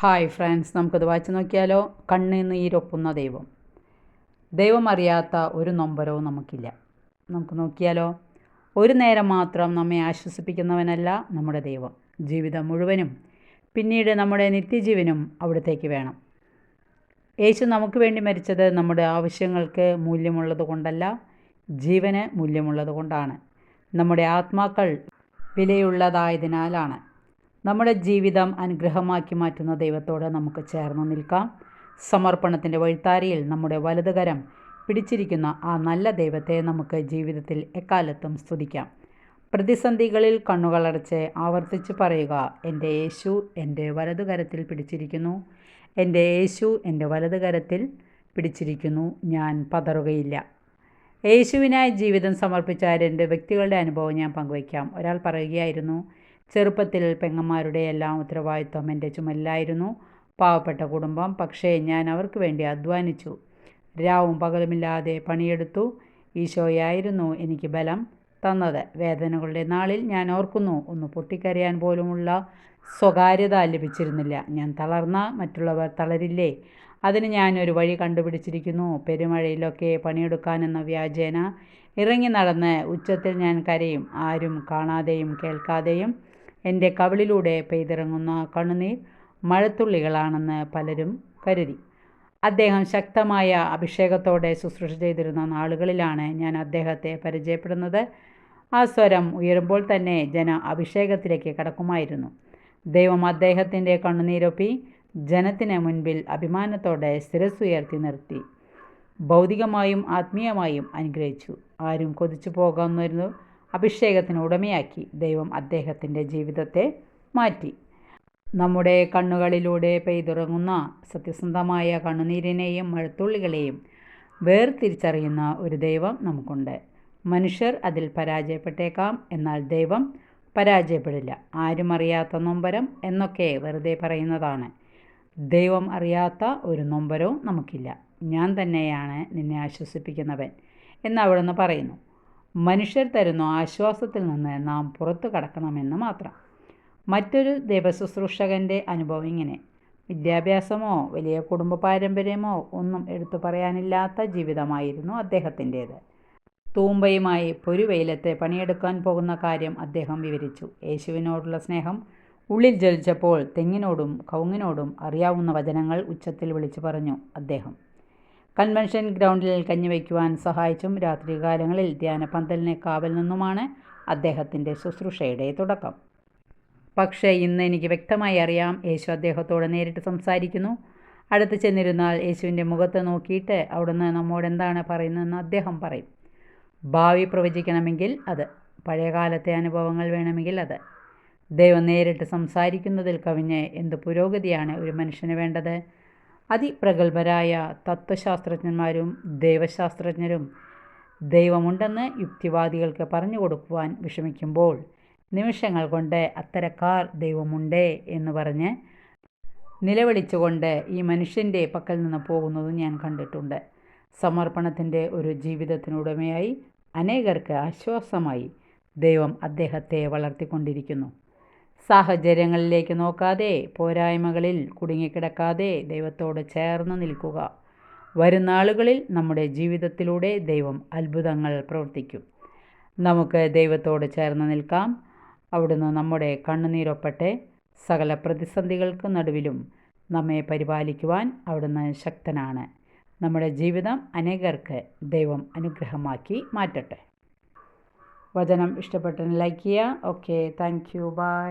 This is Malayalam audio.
ഹായ് ഫ്രണ്ട്സ് നമുക്കത് വായിച്ചു നോക്കിയാലോ? കണ്ണ് നീരൊപ്പുന്ന ദൈവം ദൈവം. അറിയാത്ത ഒരു നൊമ്പരവും നമുക്കില്ല. നമുക്ക് നോക്കിയാലോ? ഒരു നേരം മാത്രം നമ്മെ ആശ്വസിപ്പിക്കുന്നവനല്ല നമ്മുടെ ദൈവം. ജീവിതം മുഴുവനും പിന്നീട് നമ്മുടെ നിത്യജീവനും അവിടത്തേക്ക് വേണം. യേശു നമുക്ക് വേണ്ടി മരിച്ചത് നമ്മുടെ ആവശ്യങ്ങൾക്ക് മൂല്യമുള്ളത് കൊണ്ടല്ല ജീവന് മൂല്യമുള്ളത് കൊണ്ടാണ്. നമ്മുടെ ആത്മാക്കൾ വിലയുള്ളതായതിനാലാണ്. നമ്മുടെ ജീവിതം അനുഗ്രഹമാക്കി മാറ്റുന്ന ദൈവത്തോട് നമുക്ക് ചേർന്ന് നിൽക്കാം. സമർപ്പണത്തിന്റെ വഴിത്താരിയിൽ നമ്മുടെ വലതുകരം പിടിച്ചിരിക്കുന്ന ആ നല്ല ദൈവത്തെ നമുക്ക് ജീവിതത്തിൽ എക്കാലത്തും സ്തുതിക്കാം. പ്രതിസന്ധികളിൽ കണ്ണുകളടച്ച് ആവർത്തിച്ച് പറയുക എന്റെ യേശു എന്റെ വലതുകരത്തിൽ പിടിച്ചിരിക്കുന്നു. എന്റെ യേശു എന്റെ വലതുകരത്തിൽ പിടിച്ചിരിക്കുന്നു. ഞാൻ പതറുകയില്ല. യേശുവിനായി ജീവിതം സമർപ്പിച്ച രണ്ട് വ്യക്തികളുടെ അനുഭവം ഞാൻ പങ്കുവയ്ക്കാം. ഒരാൾ പറയുകയായിരുന്നു ചെറുപ്പത്തിൽ പെങ്ങന്മാരുടെ എല്ലാം ഉത്തരവാദിത്വം എന്റെ ചുമലിലായിരുന്നു. പാവപ്പെട്ട കുടുംബം. പക്ഷേ ഞാൻ അവർക്ക് വേണ്ടി അധ്വാനിച്ചു. രാവും പകലുമില്ലാതെ പണിയെടുത്തു. ഈശോയായിരുന്നു എനിക്ക് ബലം തന്നത്. വേദനകളുടെ നാളിൽ ഞാൻ ഓർക്കുന്നു ഒന്ന് പൊട്ടിക്കരയാൻ പോലുമുള്ള സ്വകാര്യത ലഭിച്ചിരുന്നില്ല. ഞാൻ തളർന്ന മറ്റുള്ളവർ തളരില്ലേ? അതിന് ഞാൻ ഒരു വഴി കണ്ടുപിടിച്ചിരിക്കുന്നു. പെരുമഴയിലൊക്കെ പണിയെടുക്കാനെന്ന വ്യാജേന. ഇറങ്ങി നടന്ന് ഉച്ചത്തിൽ ഞാൻ കരയും. ആരും കാണാതെയും കേൾക്കാതെയും എന്റെ കവിളിലൂടെ പെയ്തിറങ്ങുന്ന കണ്ണുനീർ മഴത്തുള്ളികളാണെന്ന് പലരും കരുതി. അദ്ദേഹം ശക്തമായ അഭിഷേകത്തോടെ ശുശ്രൂഷ ചെയ്തിരുന്ന നാളുകളിലാണ് ഞാൻ അദ്ദേഹത്തെ പരിചയപ്പെടുന്നത്. ആ സ്വരം ഉയരുമ്പോൾ തന്നെ ജന അഭിഷേകത്തിലേക്ക് കടക്കുമായിരുന്നു. ദൈവം അദ്ദേഹത്തിന്റെ കണ്ണുനീരൊപ്പി ജനത്തിന് മുൻപിൽ അഭിമാനത്തോടെ സ്ഥിരസുയർത്തി നിർത്തി. ഭൗതികമായും ആത്മീയമായും അനുഗ്രഹിച്ചു. ആരും കൊതിച്ചു പോകുന്നൊരു അഭിഷേകത്തിന് ഉടമയാക്കി ദൈവം അദ്ദേഹത്തിന്റെ ജീവിതത്തെ മാറ്റി. നമ്മുടെ കണ്ണുകളിലൂടെ പെയ്തുറങ്ങുന്ന സത്യസന്ധമായ കണ്ണുനീരിനെയും മഴത്തുള്ളികളെയും വേർതിരിച്ചറിയുന്ന ഒരു ദൈവം നമുക്കുണ്ട്. മനുഷ്യർ അതിൽ പരാജയപ്പെട്ടേക്കാം എന്നാൽ ദൈവം പരാജയപ്പെടില്ല. ആരും അറിയാത്ത നൊമ്പരം എന്നൊക്കെ വെറുതെ പറയുന്നതാണ്. ദൈവം അറിയാത്ത ഒരു നൊമ്പരവും നമുക്കില്ല. ഞാൻ തന്നെയാണ് നിന്നെ ആശ്വസിപ്പിക്കുന്നവൻ എന്ന് അവിടുന്ന് പറയുന്നു. മനുഷ്യർ തരുന്ന ആശ്വാസത്തിൽ നിന്ന് നാം പുറത്തു കടക്കണമെന്ന് മാത്രം. മറ്റൊരു ദൈവശുശ്രൂഷകന്റെ അനുഭവം ഇങ്ങനെ. വിദ്യാഭ്യാസമോ വലിയ കുടുംബ പാരമ്പര്യമോ ഒന്നും എടുത്തു പറയാനില്ലാത്ത ജീവിതമായിരുന്നു അദ്ദേഹത്തിന്റേത്. തൂമ്പയുമായി പൊരുവെയിലത്തെ പണിയെടുക്കാൻ പോകുന്ന കാര്യം അദ്ദേഹം വിവരിച്ചു. യേശുവിനോടുള്ള സ്നേഹം ഉള്ളിൽ ജ്വലിച്ചപ്പോൾ തെങ്ങിനോടും കൗങ്ങിനോടും അറിയാവുന്ന വചനങ്ങൾ ഉച്ചത്തിൽ വിളിച്ചു പറഞ്ഞു അദ്ദേഹം. കൺവെൻഷൻ ഗ്രൗണ്ടിൽ കഞ്ഞിവയ്ക്കുവാൻ സഹായിച്ചും രാത്രികാലങ്ങളിൽ ധ്യാനപന്തലിനെ കാവൽ നിന്നുമാണ് അദ്ദേഹത്തിന്റെ ശുശ്രൂഷയുടെ തുടക്കം. പക്ഷേ ഇന്ന് എനിക്ക് വ്യക്തമായി അറിയാം യേശു അദ്ദേഹത്തോട് നേരിട്ട് സംസാരിക്കുന്നു. അടുത്ത് ചെന്നിരുന്നാൽ യേശുവിന്റെ മുഖത്ത് നോക്കിയിട്ട് അവിടുന്ന് നമ്മോട് എന്താണ് പറയുന്നതെന്ന് അദ്ദേഹം പറയും. ഭാവി പ്രവചിക്കണമെങ്കിൽ അത് പഴയകാലത്തെ അനുഭവങ്ങൾ വേണമെങ്കിൽ അത്. ദൈവം നേരിട്ട് സംസാരിക്കുന്നതിൽ കവിഞ്ഞ് എന്ത് പുരോഗതിയാണ് ഒരു മനുഷ്യന് വേണ്ടത്? അതിപ്രഗത്ഭരായ തത്വശാസ്ത്രജ്ഞന്മാരും ദൈവശാസ്ത്രജ്ഞരും ദൈവമുണ്ടെന്ന് യുക്തിവാദികൾക്ക് പറഞ്ഞു കൊടുക്കുവാൻ വിഷമിക്കുമ്പോൾ നിമിഷങ്ങൾ കൊണ്ട് അത്തരക്കാർ ദൈവമുണ്ടേ എന്ന് പറഞ്ഞ് നിലവിളിച്ചുകൊണ്ട് ഈ മനുഷ്യന്റെ പക്കൽ നിന്ന് പോകുന്നതും ഞാൻ കണ്ടിട്ടുണ്ട്. സമർപ്പണത്തിന്റെ ഒരു ജീവിതത്തിനുടമയായി അനേകർക്ക് ആശ്വാസമായി ദൈവം അദ്ദേഹത്തെ വളർത്തിക്കൊണ്ടിരിക്കുന്നു. സാഹചര്യങ്ങളിലേക്ക് നോക്കാതെ പോരായ്മകളിൽ കുടുങ്ങിക്കിടക്കാതെ ദൈവത്തോട് ചേർന്ന് നിൽക്കുക. വരുന്നാളുകളിൽ നമ്മുടെ ജീവിതത്തിലൂടെ ദൈവം അത്ഭുതങ്ങൾ പ്രവർത്തിക്കും. നമുക്ക് ദൈവത്തോട് ചേർന്ന് നിൽക്കാം. അവിടുന്ന് നമ്മുടെ കണ്ണുനീരൊപ്പട്ടെ സകല പ്രതിസന്ധികൾക്ക് നടുവിലും നമ്മെ പരിപാലിക്കുവാൻ അവിടുന്ന് ശക്തനാണ്. നമ്മുടെ ജീവിതം അനേകർക്ക് ദൈവം അനുഗ്രഹമാക്കി മാറ്റട്ടെ. വചനം ഇഷ്ടപ്പെട്ടെന്ന് ലൈക്ക് ചെയ്യുക. Okay thank you by